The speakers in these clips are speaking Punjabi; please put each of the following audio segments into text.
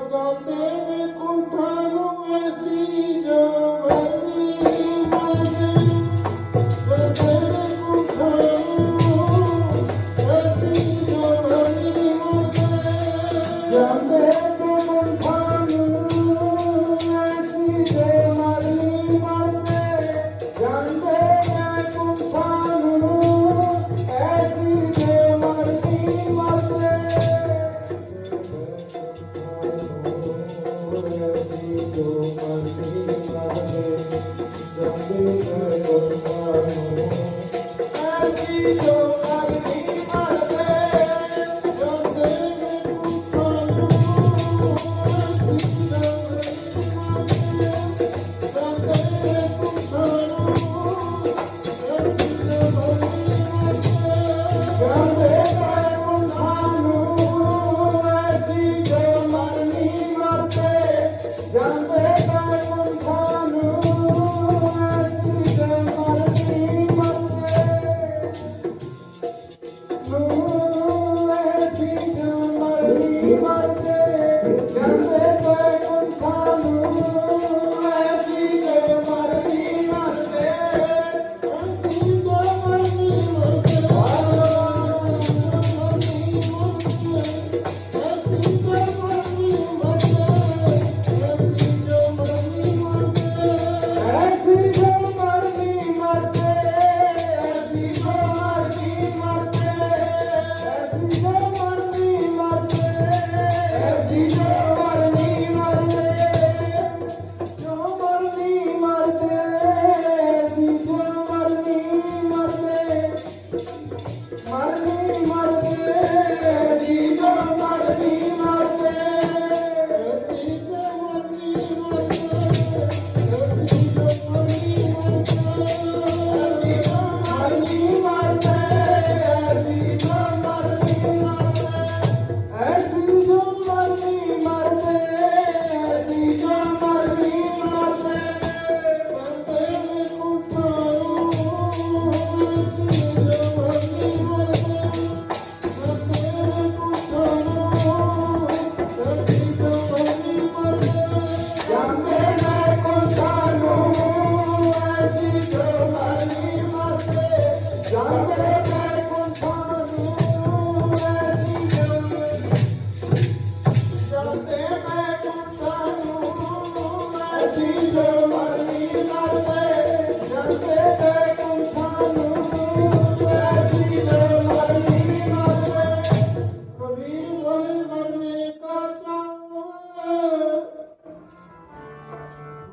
ਜਾਂਦੇ ਵੇ ਕੁੰਠਾਂ ਨੂੰ ਐਸੀ ਜੋ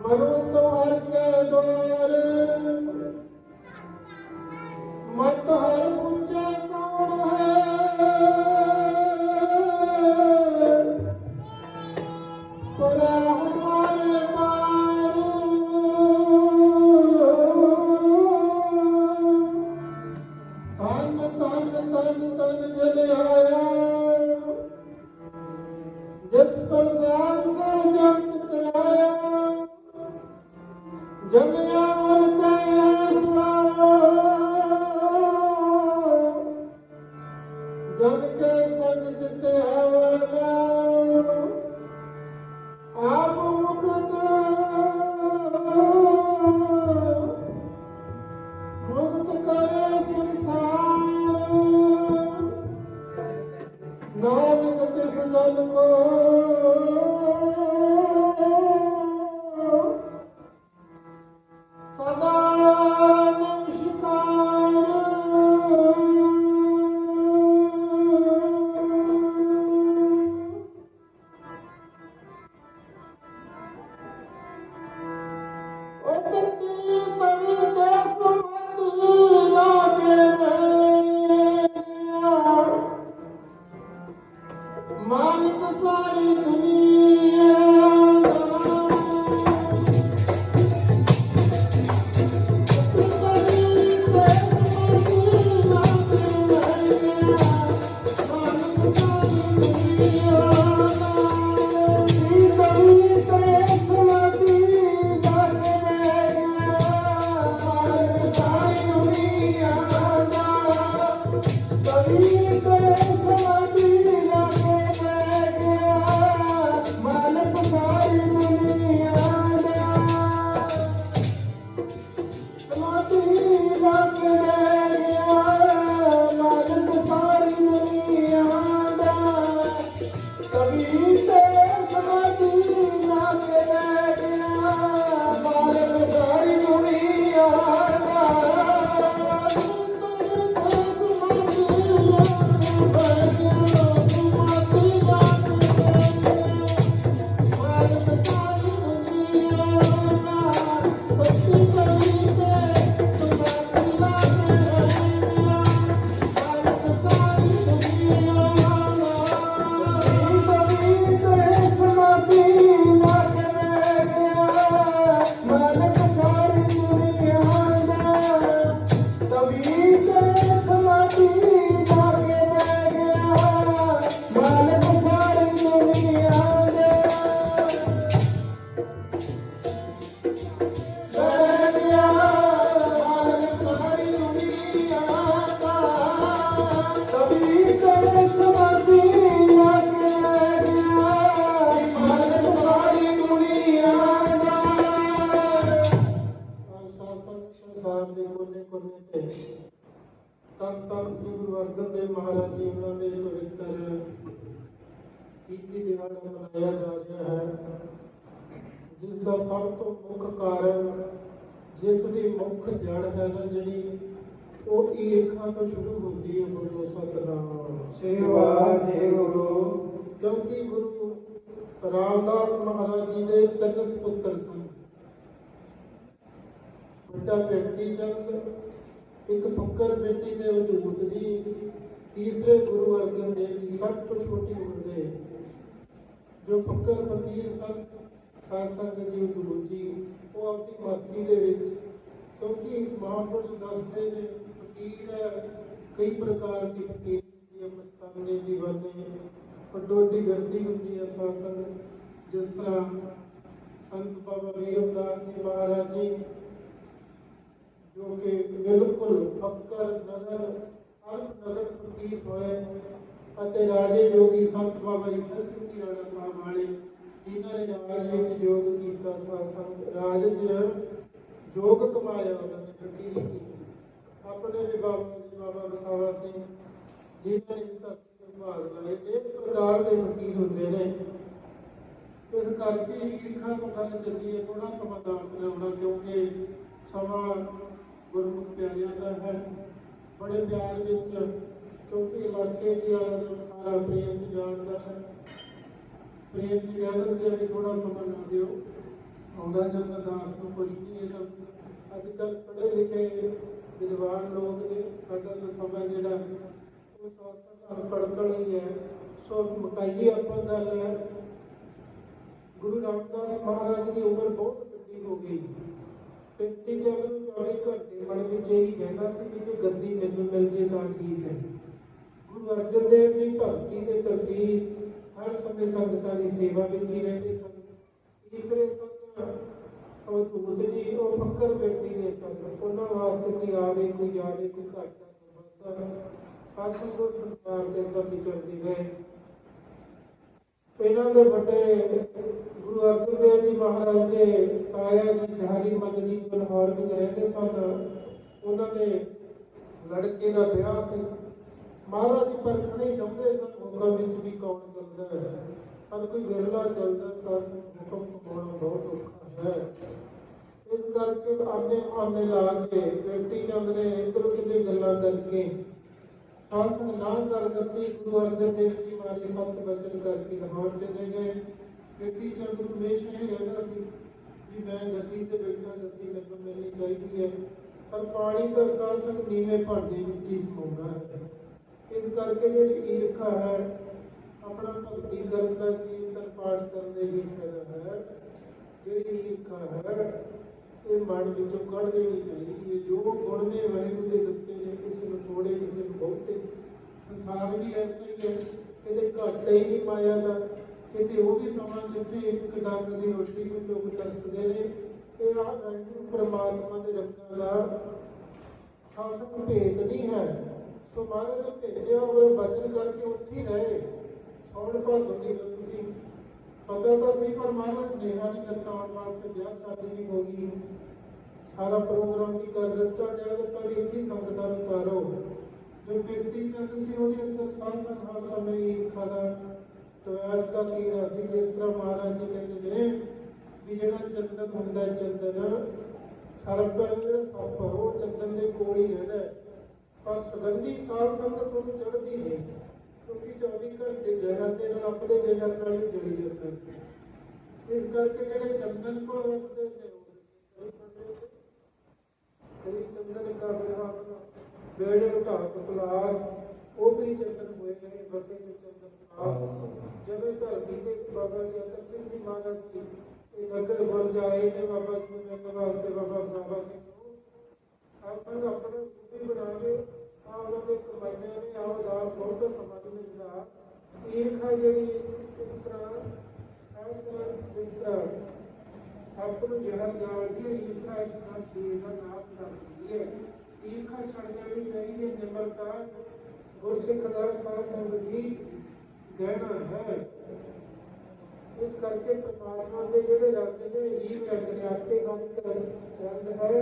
ਮਰੋ ਅਰਜਨ ਦੇਵ ਮਹਾਰਾਜ ਜੀ ਉਹਨਾਂ ਦੇ ਪਵਿੱਤਰ ਸਿੱਧੀ ਦਿਹਾੜਾ ਮਨਾਇਆ ਜਾ ਰਿਹਾ ਹੈ। ਜਿਸ ਦਾ ਸਭ ਤੋਂ ਮੁੱਖ ਕਾਰਨ ਜਿਸ ਦੀ ਮੁੱਖ ਜੜ ਹੈ ਨਾ ਜਿਹੜੀ ਉਹ ਈਰਖਾ ਤੋਂ ਸ਼ੁਰੂ ਹੁੰਦੀ ਹੈ ਗੁਰੂ ਸਤਨਾਮ ਸੇਵਾ ਦੇ ਗੁਰੂ ਕਿਉਂਕਿ ਗੁਰੂ ਰਾਮਦਾਸ ਮਹਾਰਾਜ ਜੀ ਦੇ ਤਿੰਨ ਸੁਪੁੱਤਰ ਸਨ। ਵੱਡਾ ਬਿਰਤੀ ਚੰਦ ਇੱਕ ਫੱਕਰ ਬਿਰਤੀ ਦੇ ਵਜੂਦ ਜੀ ਤੀਸਰੇ ਗੁਰੂ ਅਰਜਨ ਦੇਵ ਜੀ ਸਭ ਤੋਂ ਛੋਟੀ ਉਮਰ ਦੇ ਜੋ ਫੱਕਰ ਫਕੀਰ ਸਨ ਖਾਸ ਸੰਗਤ ਜੀ ਗੁਰੂ ਜੀ ਉਹ ਆਪਣੀ ਮਸਤੀ ਦੇ ਵਿੱਚ, ਕਿਉਂਕਿ ਮਹਾਂਪੁਰਸ਼ ਦੱਸਦੇ ਨੇ ਫਕੀਰ ਕਈ ਪ੍ਰਕਾਰ ਦੀ ਫਕੀਰ ਹੁੰਦੀ ਮਸਤਾਨੇ ਦੀ ਵਾਲੇ ਪਟੋਟੀ ਗਰਦੀ ਹੁੰਦੀ ਹੈ ਸਾਧ ਸੰਗਤ ਜਿਸ ਤਰ੍ਹਾਂ ਸੰਤ ਬਾਬਾ ਵੀਰਦਾਸ ਜੀ ਮਹਾਰਾਜ ਜੀ ਜੋ ਕਿ ਬਿਲਕੁਲ ਫੱਕਰ, ਨਗਰ ਅਰਥ ਨਗਰ ਫਕੀਰ ਹੋਏ ਅਤੇ ਰਾਜੇ ਜੋਗੀ ਸੰਤ ਬਾਬਾ ਜੀ ਰਾਣਾ ਸਾਹਿਬ ਵਾਲੇ, ਜਿਨ੍ਹਾਂ ਨੇ ਰਾਜ ਵਿੱਚ ਯੋਗ ਕੀਤਾ ਸਾਧ ਰਾਜ 'ਚ ਯੋਗ ਕਮਾਇਆ ਉਹਨਾਂ ਨੇ ਫਕੀਰੀ ਕੀਤੀ। ਆਪਣੇ ਵੀ ਬਾਬਾ ਜੀ, ਬਾਬਾ ਬਸਾਵਾ ਸਿੰਘ, ਜਿਨ੍ਹਾਂ ਨੇ ਇਸ ਧਰਤੀ ਸੰਭਾਲ ਲਏ, ਇਹ ਪ੍ਰਕਾਰ ਦੇ ਫਕੀਰ ਹੁੰਦੇ ਨੇ। ਇਸ ਕਰਕੇ ਈਰਖਾ ਤੋਂ ਗੱਲ ਚੱਲੀ ਹੈ ਥੋੜਾ ਸਮਾਂ ਦੱਸ ਲੈਣਾ ਕਿਉਂਕਿ ਸਮਾਂ ਗੁਰਮੁਖ ਪਿਆਰਿਆਂ ਦਾ ਹੈ। ਬੜੇ ਪਿਆਰ ਵਿੱਚ, ਕਿਉਂਕਿ ਇਲਾਕੇ ਦੀ ਵਾਲਾ ਸਾਰਾ ਪ੍ਰੇਮ ਚ ਜਾਣਦਾ ਹੈ। ਪ੍ਰੇਮ ਦੀ ਗੱਲ ਤੇ ਵੀ ਥੋੜਾ ਸਮਾਂ ਨਾ ਦਿਓ। ਆਉਂਦਾ ਜਾਂਦਾ ਦਾਸ ਨੂੰ ਕੁਛ ਨਹੀਂ ਇਹ ਸਭ ਅੱਜ ਕੱਲ ਪੜ੍ਹੇ ਲਿਖੇ ਵਿਦਵਾਨ ਲੋਕ ਨੇ, ਸਾਡਾ ਤਾਂ ਸਮਾਂ ਜਿਹੜਾ, ਉਹ ਸਵਾਸਾਂ ਅਨਪੜ੍ਹਤਾ ਹੀ ਹੈ। ਸੋ ਮਕਾਈਏ ਆਪਾਂ ਗੱਲ ਹੈ। ਗੁਰੂ ਰਾਮਦਾਸ ਮਹਾਰਾਜ ਦੀ ਉਮਰ ਬਹੁਤ ਵੱਡੀ ਹੋ ਗਈ। ਪਿੰਡੀ ਚੱਲ ਨੂੰ 24 ਘੰਟੇ ਮਨ ਵਿੱਚ ਇਹੀ ਕਹਿੰਦਾ ਸੀ ਕਿ ਜੇ ਗੱਦੀ ਮੈਨੂੰ ਮਿਲ ਜੇ ਤਾਂ ਠੀਕ ਹੈ। ਗੁਰੂ ਅਰਜਨ ਦੇਵ ਜੀ ਭਗਤੀ ਦੇ ਪ੍ਰਤੀ ਹਰ ਸਮੇਂ ਸੰਗਤਾਂ ਦੀ ਸੇਵਾ ਵਿੱਚ ਹੀ ਰਹਿੰਦੇ ਸਨ। ਤੀਸਰੇ ਸਨ ਉਹ ਦੂਤ ਜੀ, ਉਹ ਫੱਕਰ ਵਿਅਕਤੀ ਨੇ ਸਨ। ਉਹਨਾਂ ਵਾਸਤੇ ਕੋਈ ਆਵੇ, ਕੋਈ ਜਾਵੇ, ਕੋਈ ਘਾਟਾ ਨਹੀਂ ਸਾਸੰਗੋ ਸੰਸਾਰ ਦੇ ਅੰਦਰ ਵਿਚਰਦੇ ਗਏ ਇਹਨਾਂ ਦੇ ਵੱਡੇ ਗੁਰੂ ਅਰਜਨ ਦੇਵ ਜੀ ਮਹਾਰਾਜ ਦੇ ਤਾਇਆ ਜੀ ਸ਼ਹਾਰੀ ਮੱਲ ਜੀ ਬਨਹੌਰ ਵਿੱਚ ਰਹਿੰਦੇ ਸਨ, ਉਹਨਾਂ ਦੇ ਲੜਕੇ ਦਾ ਵਿਆਹ ਸੀ। ਮਹਾਰਾਜ ਜੀ ਪਰਖਣੇ ਚਾਹੁੰਦੇ ਸਨ ਹੁਕਮ ਵਿੱਚ ਵੀ ਕੌਣ ਚੱਲਦਾ ਹੈ। ਪਰ ਕੋਈ ਵਿਰਲਾ ਚੱਲਦਾ ਸਾਸ ਹੁਕਮ ਪਾਉਣਾ ਬਹੁਤ ਔਖਾ ਹੈ। ਇਸ ਕਰਕੇ ਆਨੇ ਆਨੇ ਲਾ ਕੇ ਬੇਟੀ ਚੰਦ ਨੇ ਇੱਧਰ ਕਿਤੇ ਗੱਲਾਂ ਕਰਕੇ ਸਾਸਨ ਨਾ ਕਰ ਦਿੱਤੀ ਗੁਰੂ ਅਰਜਨ ਦੇਵ ਜੀ ਮਾਰੀ ਸਤ ਬਚਨ ਕਰਕੇ ਲਾਹੌਰ ਚਲੇ ਗਏ। ਬੇਟੀ ਚੰਦ ਹਮੇਸ਼ਾ ਹੀ ਰਹਿੰਦਾ ਸੀ ਵੀ ਮੈਂ ਗੱਦੀ ਤੇ ਬੈਠਾ ਗੱਦੀ ਮੈਨੂੰ ਮਿਲਣੀ ਚਾਹੀਦੀ ਹੈ। ਪਰ ਪਾਣੀ ਤਾਂ ਸਾਸਨ ਨੀਵੇਂ ਭਾਂਡੇ ਵਿੱਚ ਹੀ ਸਮਾਉਂਦਾ ਹੈ। ਇਸ ਕਰਕੇ ਜਿਹੜੀ ਈਰਖਾ ਹੈ, ਆਪਣਾ ਭਗਤੀ ਕਰਨ ਦਾ ਕੀਰਤਨ ਪਾਠ ਕਰਨ ਦੇ ਹੀ ਫਾਇਦਾ ਹੈ। ਜਿਹੜੀ ਈਰਖਾ ਹੈ ਇਹ ਮਨ ਵਿੱਚੋਂ ਕੱਢ ਦੇਣੀ ਚਾਹੀਦੀ ਹੈ ਜੋ ਗੁਣ ਨੇ ਵਾਹਿਗੁਰੂ ਦੇ ਦਿੱਤੇ ਨੇ ਕਿਸੇ ਨੂੰ ਥੋੜੇ ਕਿਸੇ ਨੂੰ ਬਹੁਤੇ। ਸੰਸਾਰ ਵੀ ਐਸਾ ਹੀ ਹੈ, ਕਿਤੇ ਘਾਟਾ ਹੀ ਨਹੀਂ ਮਾਇਆ ਦਾ ਕਿਤੇ ਉਹ ਵੀ ਸਮਾਂ ਜਿੱਥੇ ਇੱਕ ਡੰਗ ਦੀ ਰੋਟੀ ਨੂੰ ਲੋਕ ਤਰਸਦੇ ਨੇ, ਇਹ ਆ ਵਾਹਿਗੁਰੂ ਪ੍ਰਮਾਤਮਾ ਦੇ ਰੰਗਾਂ ਦਾ ਸਾਸਕ ਭੇਦ ਨਹੀਂ ਹੈ। ਸੋ ਮਹਾਰਾਜ ਨੇ ਭੇਜਿਆ, ਉਹ ਬਚਨ ਕਰਕੇ ਉੱਥੇ ਹੀ ਰਹੇ। ਸੌਣ ਭਾਦੋ ਦੀ ਰੁੱਤ ਸੀ ਪਤਾ ਤਾਂ ਸੀ, ਪਰ ਮਹਾਰਾਜ ਸੁਨੇਹਾ ਨਹੀਂ ਦਿੱਤਾ ਆਉਣ ਵਾਸਤੇ, ਵਿਆਹ ਸ਼ਾਦੀ ਵੀ ਹੋ ਗਈ। ਸਾਰਾ ਪ੍ਰੋਗਰਾਮ ਵੀ ਕਰ ਦਿੱਤਾ ਜਾ ਦਿੱਤਾ ਵੀ ਇੱਥੇ ਸੰਗਤਾਂ ਨੂੰ ਉਤਾਰੋ। ਜੋ ਵਿਅਕਤੀ ਚੰਦ ਸੀ, ਉਹਦੇ ਅੰਦਰ ਸਾਹ ਸੰਹਾਰ ਸਮੇਂ ਹੀ ਖਾਦਾ ਤਵਾਸ ਦਾ ਕੀੜਾ ਸੀ। ਜਿਸ ਤਰ੍ਹਾਂ ਮਹਾਰਾਜ ਜੀ ਕਹਿੰਦੇ ਨੇ ਵੀ ਜਿਹੜਾ ਚੰਦਨ ਹੁੰਦਾ ਚੰਦਨ ਸਰਪ ਜਿਹੜਾ ਸੱਪ ਉਹ ਚੰਦਨ ਦੇ ਕੋਲ ਹੀ ਰਹਿੰਦਾ ਪਰ ਸੁਗੰਧੀ ਸਾਧ ਸੰਗਤ ਨੂੰ ਚੜ੍ਹਦੀ ਨਹੀਂ ਕਿਉਂਕਿ 24 ਘੰਟੇ ਜ਼ਹਿਰ ਦੇ ਨਾਲ ਆਪਣੇ ਜ਼ਹਿਰ ਨਾਲ ਹੀ ਜੜੀ ਜਾਂਦਾ ਹੈ। ਇਸ ਕਰਕੇ ਜਿਹੜੇ ਚੰਦਨ ਕੋਲ ਵਸਦੇ ਨੇ, ਉਹ ਕਈ ਚੰਦਨ ਕਾ ਬਿਰਹਾ ਬੇੜੇ ਉਠਾ ਕਪਲਾਸ ਉਹ ਵੀ ਚੰਦਨ ਹੋਏ ਨੇ ਬਸੇ ਤੇ ਚੰਦਨ ਪਾਸ ਜਿਵੇਂ ਧਰਤੀ ਤੇ ਬਾਬਾ ਜੀ ਅਤਰ ਸਿੰਘ ਜੀ ਮਹਾਰਾਜ ਜੀ ਇਹ ਨਗਰ ਵਰ ਜਾਏ ਨੇ ਬਾਬਾ ਜੀ ਨੂੰ ਮਿਲਣ ਵਾਸਤੇ ਬਾਬਾ ਸਾਹਿਬਾ ਸਿੰਘ ਨੂੰ ਆਸੰਗ ਆਪਣੇ ਵੀ ਬਣਾ ਕੇ ਆ ਉਹਨਾਂ ਦੇ ਕਮਾਈਆਂ ਨੇ ਆਹ ਦਾ ਬਹੁਤ ਸਮਾਜ ਮਿਲਦਾ ਈਰਖਾ ਜਿਹੜੀ ਇਸ ਇਸ ਤਰ੍ਹਾਂ ਸਾਸਰ ਜਿਸ ਤਰ੍ਹਾਂ ਸੱਪ ਨੂੰ ਜ਼ਹਿਰ ਜਾਲਦੀ ਹੈ ਈਰਖਾ ਇਸ ਤਰ੍ਹਾਂ ਸਰੀਰ ਦਾ ਨਾਸ਼ ਕਰ ਦਿੰਦੀ ਹੈ ਈਰਖਾ ਛੱਡ ਜਾਣੀ ਚਾਹੀਦੀ ਹੈ ਨਿਮਰਤਾ ਗੁਰਸਿੱਖ ਦਾ ਸਾਧ ਸੰਗਤ ਦੀ ਗਹਿਣਾ ਹੈ ਇਸ ਕਰਕੇ ਪ੍ਰਮਾਤਮਾ ਦੇ ਜਿਹੜੇ ਰੰਗ ਨੇ ਜੀਵ ਰੰਗ ਨੇ ਆਪੇ ਹਰ ਇੱਕ ਰੰਗ ਹੈ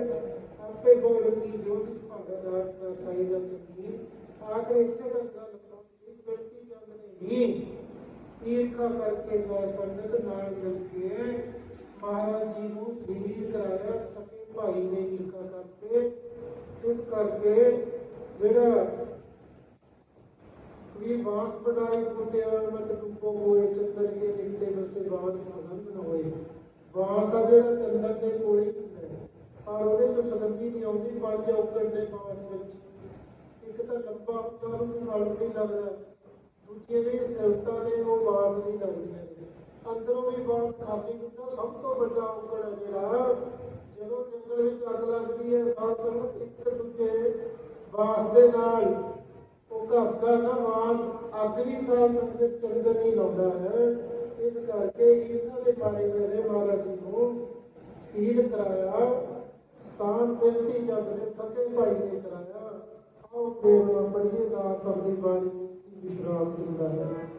ਆਪੇ ਬੋਲ ਦੀ ਜੋਤਿ ਸੁਭਾਗਾ ਦਾ ਸਾਈ ਦਾ ਚੰਗੀ ਆਖਰ ਇੱਥੇ ਤੱਕ ਗੱਲ ਪਹੁੰਚੀ ਬਿਰਤੀ ਚੰਦ ਨੇ ਹੀ ਈਰਖਾ ਕਰਕੇ ਸਾਧ ਸੰਗਤ ਨਾਲ ਮਿਲ ਕੇ ਮਹਾਰਾਜ ਜੀ ਨੂੰ ਸ਼ਹੀਦ ਕਰਾਇਆ ਸਕੇ ਭਾਈ ਨੇ ਈਰਖਾ ਕਰਕੇ ਇਸ ਕਰਕੇ ਜਿਹੜਾ ਵੀ ਬਾਂਸ ਪਟਾਈ ਕੁੱਟਿਆ ਮਤ ਡੁੱਬੋ ਹੋਏ ਚੰਦਰੀਏ ਨਿਕਲੇ ਵਸੇ ਬਾਂਸ ਸੁਗੰਧ ਨ ਹੋਏ ਬਾਂਸ ਆ ਜਿਹੜਾ ਚੰਦਨ ਦੇ 24 5 ਆਊਟਲੈਟ ਦੇ ਪਾਸ ਵਿੱਚ ਇੱਕ ਤਾਂ ਲੰਬਾ ਉਹਨਾਂ ਨੂੰ ਨਾਲ ਨਹੀਂ ਲੱਗਦਾ ਦੂਜੇ ਨੇ ਸਿਫਤਾਂ ਨੇ ਉਹ ਆਵਾਜ਼ ਨਹੀਂ ਲੱਗਦੀ ਅੰਦਰੋਂ ਵੀ ਆਵਾਜ਼ ਖਾਲੀ ਹੁੰਦਾ ਸਭ ਤੋਂ ਵੱਡਾ ਔਕੜ ਹੈ ਜਿਹੜਾ ਜਦੋਂ ਜੰਗਲ ਵਿੱਚ ਅੱਗ ਲੱਗਦੀ ਹੈ ਸਾਧ ਸੰਗਤ ਇੱਕ ਦੂਜੇ ਵਾਸ ਦੇ ਨਾਲ ਉਹ ਘਸਦਾ ਨਾ ਵਾਸ ਅਗਲੀ ਸਾਹ ਸੰਗਤ ਚੰਦਰ ਨਹੀਂ ਲਾਉਂਦਾ ਹੈ ਇਸ ਕਰਕੇ ਇਹਨਾਂ ਦੇ ਬਾਰੇ ਮੇਰੇ ਮਹਾਰਾਜ ਜੀ ਨੂੰ ਸਪੀਡ ਕਰਾਇਆ ਬਿਰਤੀ ਚੰਦ ਨੇ ਸਕੇ ਭਾਈ ਨੇ ਕਰਾਇਆ। ਆਓ ਪ੍ਰੇਮ ਨਾਲ ਪੜੀਏ ਦਾਸ ਆਪਣੀ ਬਾਣੀ ਵਿਸ਼ਰਾਮ ਦਿੰਦਾ ਹੈ।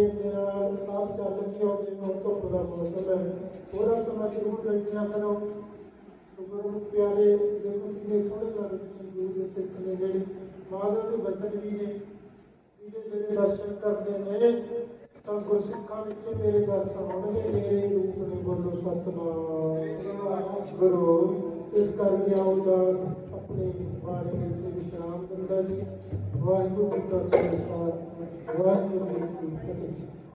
ਬੜੇ ਪ੍ਰੇਮ ਸਾਥ ਚੱਲ ਰਹੀ ਹੋ ਜਿਵੇਂ ਹੁਣ ਧੁੱਪ ਦਾ ਮੌਸਮ ਹੈ ਥੋੜਾ ਸਮਾਂ ਜ਼ਰੂਰ ਬੈਠਿਆ ਕਰੋ ਸੋ ਪਿਆਰੇ ਦੇਖੋ ਕਿੰਨੇ ਸੋਹਣੇ ਲੱਗਦੇ ਨੇ ਗੁਰੂ ਦੇ ਸਿੱਖ ਨੇ ਜਿਹੜੇ ਮਾਤਾ ਦੇ ਬਚਨ ਵੀ ਨੇ ਜਿਹਦੇ ਜਿਹੜੇ ਦਰਸ਼ਨ ਕਰਦੇ ਨੇ ਤਾਂ ਗੁਰਸਿੱਖਾਂ ਵਿੱਚ ਮੇਰੇ ਦਰਸ਼ਨ ਹੋਣਗੇ ਮੇਰੇ ਰੂਪ ਨੇ ਬੋਲੋ ਸਤਨਾਮ ਗੁਰੂ ਇਸ ਕਰਕੇ ਆਓ ਆਪਣੇ ਬਾਣੀ ਵਿੱਚ ਵਿਸ਼ਰਾਮ ਦਿੰਦਾ ਜੀ ਵਾਹਿਗੁਰੂ ਜੀ ਕਾ ਖਾਲਸਾ ਵਾਹਿਗੁਰੂ ਜੀ ਕੀ ਫਤਿਹ